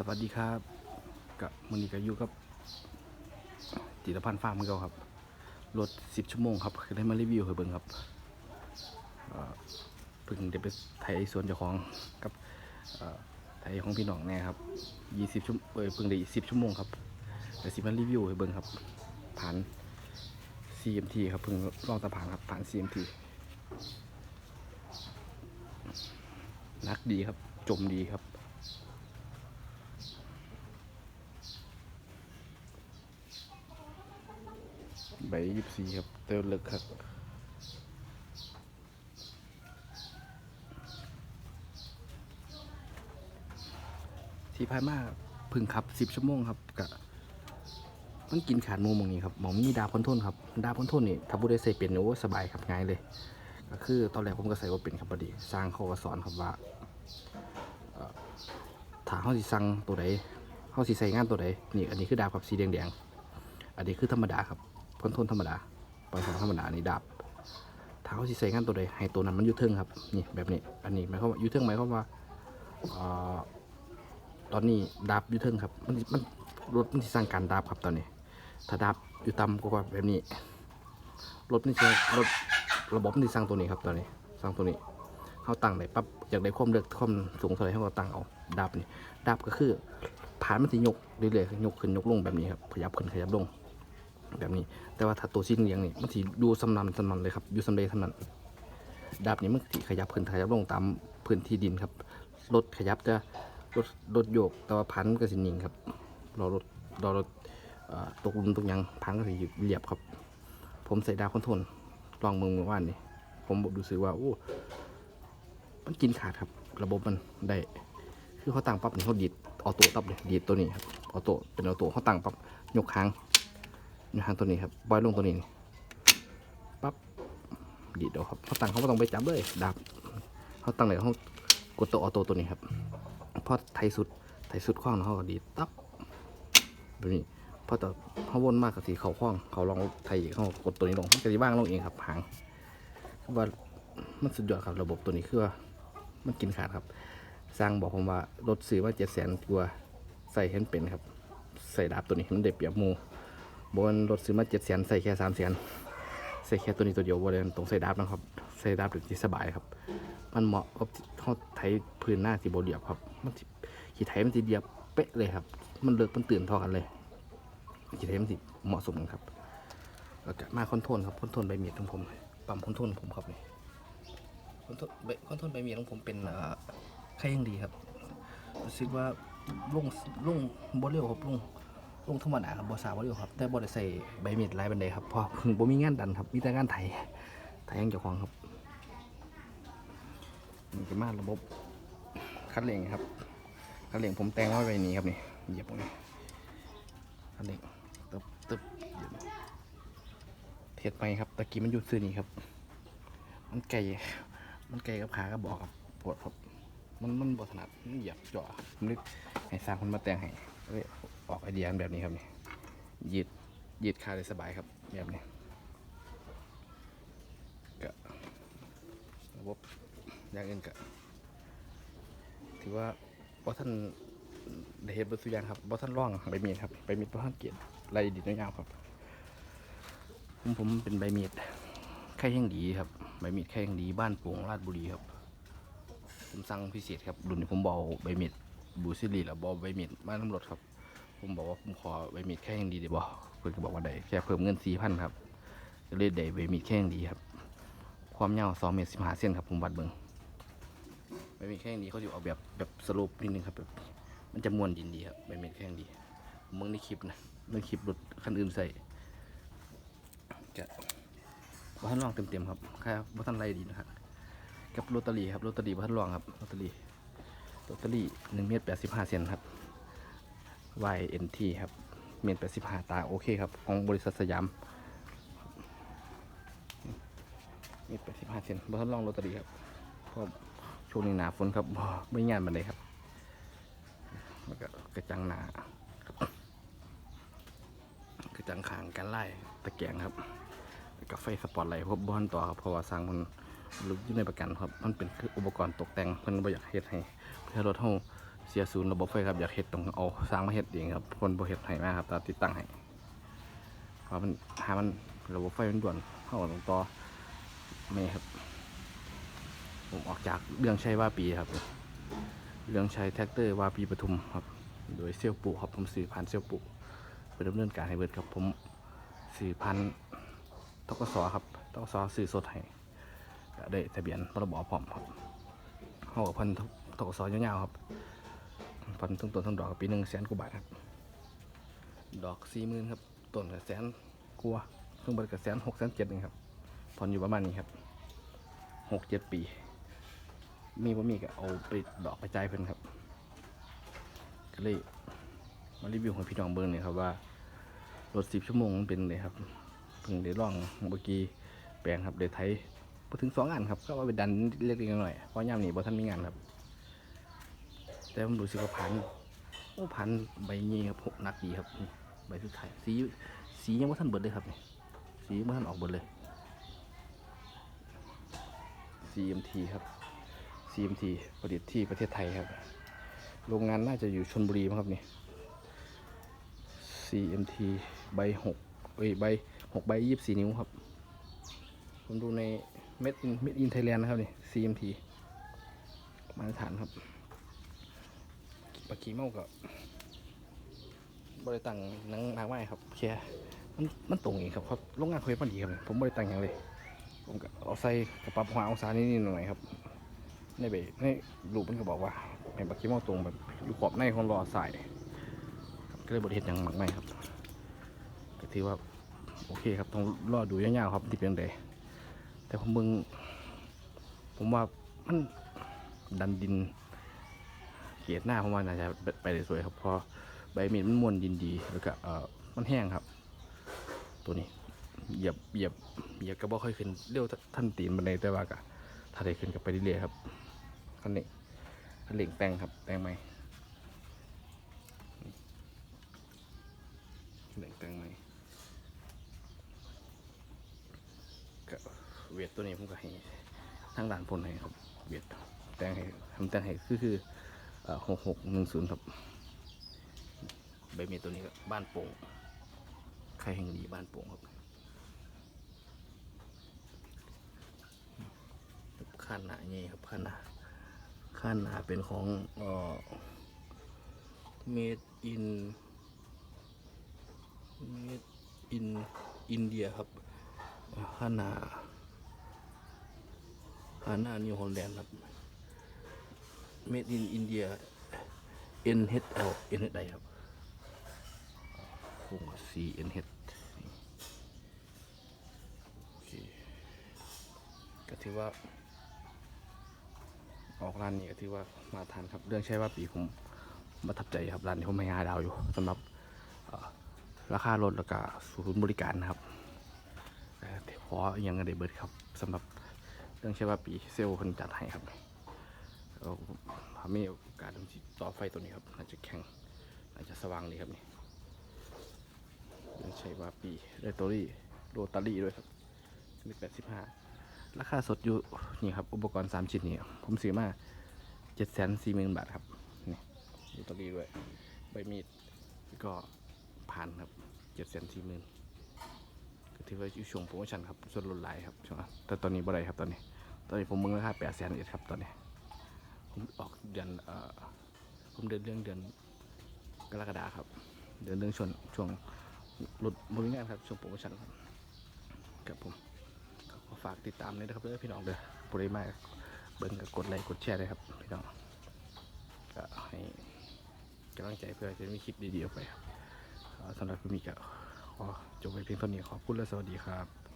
สวัสดีครับกับมนีก็อยู่กับจิตพันธ์ฟาร์มเก่าครับรถ10ชั่วโมงครับก็ได้มารีวิวให้เบิ่งครับเพิ่งได้ไปไถสวนเจ้าของกับเอ่อไถของพี่น้องแน่ครับ20ชั่วโมงเอ้ยเพิ่งได้10ชั่วโมงครับแต่สิมารีวิวให้เบิ่งครับ ผ่าน CMT ครับเพิ่งลองตะผ่านครับผ่าน CMT นักดีครับจมดีครับ ใบยี่สี่ครับเติมเลิกครับที่พายมาเพึ่งขับสิบชั่วโมงครับกะมันกินขาดมูมองนี้ครับหมองมีดาพ้นทนครับดาพ้นทนนี่ถ้าผู้ได้ใส่เป็นโอ้สบายครับง่ายเลย ก็คือตอนแรกผมก็ใส่ว่าเป็นครับพอดีสร้างเขาก็สอนครับว่าถ้าเขาสิสั่งตัวใดเขาสิใส่งานตัวใดนี่อันนี้คือดาบครับสีแดงๆอันนี้คือธรรมดาครับ พ้นทุนธรรมดาปล่อยของธรรมดานนี้ดาบถ้าเขาสิใส่งานตัวใดให้ตัวนั้นมันยุเทิงครับนี่แบบนี้อันนี้หมายความว่ายุเทิงหมายความว่าตอนนี้ดาบยู่เทิงครับมันมันรถมันที่สร้างการดาบครับตอนนี้ ถ้าดาบอยู่ต่ำกว่าแบบนี้รถมันจะรถระบบมันที่สร้างตัวนี้ครับตอนนี้สร้างตัวนี้เขาตั้งได้ปั๊บอยากได้ความเร็วความสูงเท่าไหร่เขาก็ตั้งเอาดาบนี่ดาบก็คือผ่านมันจะยกเรื่อยๆยกขึ้นยกลงแบบนี้ครับขยับขึ้นขยับลง แบบนี้ แต่ว่าถ้าตัวชิ้นเลี้ยงนี่มันสิดูสำนันสำนันเลยครับอยู่สำเร็จสำนันดาบนี้มันสิขยับขึ้นขยับลงตามพื้นที่ดินครับรถขยับจะรถรถโยกแต่ว่าพันก็สินิ่งครับรอรถรอรถตกลุมตกยังพันก็สิเรียบครับ ผมใส่ดาวคอนโทรลลองมือเมื่อวานนี่ผมดูสึกว่าโอ้มันกินขาดครับ ระบบมันได้คือเขาตั้งปั๊บนี่เขาดีดออโต้ตับเลยดีดตัวนี้ครับออโต้เป็นออโต้เขาตั้งปั๊บยกหาง ยกหางตัวนี้ครับปล่อยลงตัวนี้นี่ปั๊บดีดเอาครับเขาตั้งเขาไม่ต้องไปจับเลยดับเขาตั้งเลยเขากดตัวออโต้ตัวนี้ครับพอไทยสุดไทยสุดคว้างเขาก็ดีตับแบบนี้พอต่อเขาวนมากกับสีเขาคว้างเขาลองไทยเขากดตัวนี้ลงมันก็จะบ้างลงเองครับหางว่ามันสุดยอดครับระบบตัวนี้คือว่ามันกินขาดครับ สร้างบอกผมว่ารถซื้อมาเจ็ดแสนกว่าใส่เห็นเป็นครับ ใส่ดาบตัวนี้มันเด็ดเปียบหมู บนรถซื้อมาเจ็ดแสนใส่แค่สามแสนใส่แค่ตัวนี้ตัวเดียวบนเลยตรงใส่ดาบนะครับใส่ดาบถึงที่สบายครับ มันเหมาะกับเขาไถพื้นหน้าสีโบเดียบครับมันสิขี่ไถมันสีเดียบเป๊ะเลยครับ มันเลิกมันตื่นท่ากันเลยขี่ไถมันสิเหมาะสมกันครับแล้วก็มาคอนโทรลครับคอนโทรลใบเมียดของผมปั๊มคอนโทรลของผมครับนี่คอนโทรลใบคอนโทรลใบเมียดของผมเป็นเอ่อค่ยยังดีครับรู้สึกว่าลงลงบ่เร็วครับลง ลงธรรมดาครับบ่สาวบ่เร็วครับ แต่บ่ได้ใส่ใบมีดลายบันไดครับเพราะเพิ่งบ่มีงานดันครับ มีแต่งานไถไถยังเจ้าของครับนี่ก็มาระบบคัดเหล่งครับคัดเหล่งผมแต่งไว้ไว้นี้ครับนี่เหยียบตรงนี้คัดเหล่งตึบตึบเหยียบเทียดไปครับตะกี้มันอยู่ซื่อนี่ครับ มันไก่มันไก่กับขากับบอกครับปวดครับมันมันบถนัดมันเหยียบจ่อผมนึกให้สร้างคนมาแต่งให้ ออกไอเดียแบบนี้ครับนี่ยืดยืดขาได้สบายครับแบบนี้ก็ระบบอย่างอื่นก็ถือว่าบ่ท่านได้เห็นบทสุยางครับบ่ท่านร่องใบมีดครับใบมีดบ่ท่านเกียรติไรดีน้อยยาวครับผมผมเป็นใบมีดแค่แห่งดีครับใบมีดแค่แห่งดีบ้านโป่งราชบุรีครับผมสั่งพิเศษครับรุ่นนี้ผมบอกใบมีด บูซิลีแล้วบอใบมีดมาตำรวจครับผมบอกว่าผมขอใบมีดแค่แห่งดีได้บ่เพื่อนก็บอกว่าได้แค่เพิ่มเงินสี่พันครับก็เลยได้ใบมีดแค่แห่งดีครับความยาว2เมตร15เซนครับผมวัดเบิ่งไม่มีแค่นี้เขาจะเอาแบบแบบสโลปนิดนึงครับแบบมันจะมวนดินดีครับไม่มีแค่นี้ผมเบิ่งในคลิปนะเรื่องคลิปรถคันอื่นใส่จะบ้านลองเต็มๆครับแค่บ้านไรดีนะครับกับโรตารี่ครับโรตารี่บ้านลองครับโรตารี่ โรตารี่หนึ่งเมตรแปดสิบห้าเซนครับ YNT ครับ เมตรแปดสิบห้าตาโอเคครับ ของบริษัทสยามเมีแปดสิบห้าเซนบนทดลองโรตารีครับเพราะช่วงนี้หนาฝนครับไม่งานมันเลยครับแล้วก็กระจังหนากระจังขางกันไล่ตะแกงครับแล้วก็ไฟสปอตไลท์พบบอนต่อครับเพราะว่าสร้างมัน ลึกอยู่ในประกันครับ มันเป็นคืออุปกรณ์ตกแต่งเพิ่นบ่อยากเฮ็ดให้เพื่อรถเฮาเสียศูนย์ระบบไฟครับอยากเฮ็ดต้องเอาสร้างมาเฮ็ดเองครับคนบ่เฮ็ดให้มาครับแตติดตั้งให้เพราะมันหามันระบบไฟมันด่วนเข้าตรงต่อนี่ครับ ผมออกจากเรื่องใชัยว่าปีครับ เรื่องใชัยแท็กเตอร์ว่าปีปทุมครับ โดยเซี่ยวปุครับผมสื่อพันเซี่ยวปุไปดำเนินการให้เบิดครับผมสื่อพันทกสครับทกสสื่อสดให้ ก็ได้ทะเบียนพรบพร้อมครับเขากับพันทกสยาวๆครับพันทั้งต้นทั้งดอกปีหนึ่งแสนกว่าบาทครับ ดอกสี่หมื่นครับต้นกับแสนกว่าเครื่องบริกับแสนหกแสนเจ็ดนี่ครับผ่อนอยู่ประมาณนี้ครับหกเจ็ดปี มีบ่มีก็เอาไปดอกไปจ่ายเพิ่นครับ ก็เลยมารีวิวให้พี่น้องเบิ่งหน่ยครับว่ารถสิบชั่วโมงมันเป็นเลยครับเพิ่งได้ลองเมื่อกี้แปลงครับเดไทย พอถึงสองงานครับก็ว่าไปดันเล็กๆหน่อยเพราะยามนี้บ่ทันมีงานครับ แต่ผมรู้สึกว่าพันโอ้พันใบนี้ครับหนักดีครับใบสุดท้ายสีสียังว่าท่านเบิดเลยครับนี่สียังว่าท่านออกเบิดเลย CMT ครับ CMT ผลิตที่ประเทศไทยครับ โรงงานน่าจะอยู่ชนบุรีมั้งครับนี่ CMT ใบหกเอ้ยใบหกใบยี่สิบสี่นิ้วครับ ผมดูในเม็ดเม็ดอินไทยแลนด์นะครับนี่ CMT มาตรฐานครับปากกีเมากับบริตังนังนางไม้ครับแค่มันมันตรงเองครับครับโรงงานเคยมันดีครับ ผมบริตังอย่างเลย ผมก็เอาใส่กระปับหัวองศานิดๆหน่อยครับในเบในรูปมันก็บอกว่าเป็นปากกีเมาตรงแบบอยู่ขอบในของรอสายก็เลยบริเหตุอย่างมากไม่ครับก็ถือว่าโอเคครับต้องรอดูยาวๆครับที่เป็นได แต่ผมมึงผมว่ามันดันดิน เกียรหน้าผมว่าน่าจะไปได้สวยครับเพอใบมีดมันมวนดินดีแล้วก็เออมันแห้งครับ ตัวนี้เหยียบเหยียบเหยียบก็บ่ค่อยขึ้นเร็วท่านตีนบันไดแต่ว่าก็ถ้าได้ขึ้นก็ไปเรื่อยๆครับคันนี้คันเร่งแต่งครับ แต่งไหมเร่งแต่งไหมก็ เวทตัวนี้ผมก็ให้ทางด่านพลให้ครับเวทแต่งให้ทำแต่งให้คือคือหกหกหนึ่งศูนย์ครับใบเมียตัวนี้ก็บ้านโป่งใครแห่งดีบ้านโป่งครับข้านหนานี่ครับข้านหนาข้านหนาเป็นของเอ่อ made in made in India ครับข้านหนา ข้านหนานิวฮอลแลนด์ครับ made in India NHL NHI ครับโค้ง CNH โอเคก็ถือว่า ออกร้านนี้ก็ถือว่ามาทานครับ เรื่องใช่ว่าปีผมประทับใจครับ ร้านนี้ผมให้หาดาวอยู่สำหรับราคารถแล้วก็ศูนย์บริการนะครับแต่ขออยังไงได้เบิดครับสำหรับ เรื่องใช่ว่าปีเซลล์คนจัดให้ครับเราพามีโอกาสที่ต่อไฟตัวนี้ครับน่าจะแข็งน่าจะสว่างดีครับนี่ยังใช้ว่าปีไดโตรี่โรตารี่ด้วยครับนี่แปดสิบห้าราคาสดอยู่นี่ครับอุปกรณ์สามชิ้นนี่ผมซื้อมาเจ็ดแสนสี่หมื่นบาทครับนี่โรตารี่ด้วยใบมีดก็ผ่านครับเจ็ดแสนสี่หมื่น ถือว่าอยู่ช่วงโปรโมชั่นครับส่วนลดหลายครับช่วงนั้นแต่ตอนนี้บ่ได้ครับตอนนี้ ตอนนี้ผมมึงราคาแปดแสนเอ็ดครับตอนนี้ ผมออกเดือนเอ่อผมเดินเรื่องเดือนกรกฎาครับ เดินเรื่องช่วงช่วงรถบริงานครับช่วงโปรโมชั่นครับกับผมก็ขอฝากติดตามเลยนะครับเด้อพี่น้องเด้อปริมาเบิ่งกับกดไลค์กดแชร์เลยครับพี่น้องก็ให้กำลังใจเพื่อจะมีคลิปดีๆออกไปครับสำหรับคลิปนี้ก็ ขอจบไปเพียงเท่านี้ขอบคุณและสวัสดีครับ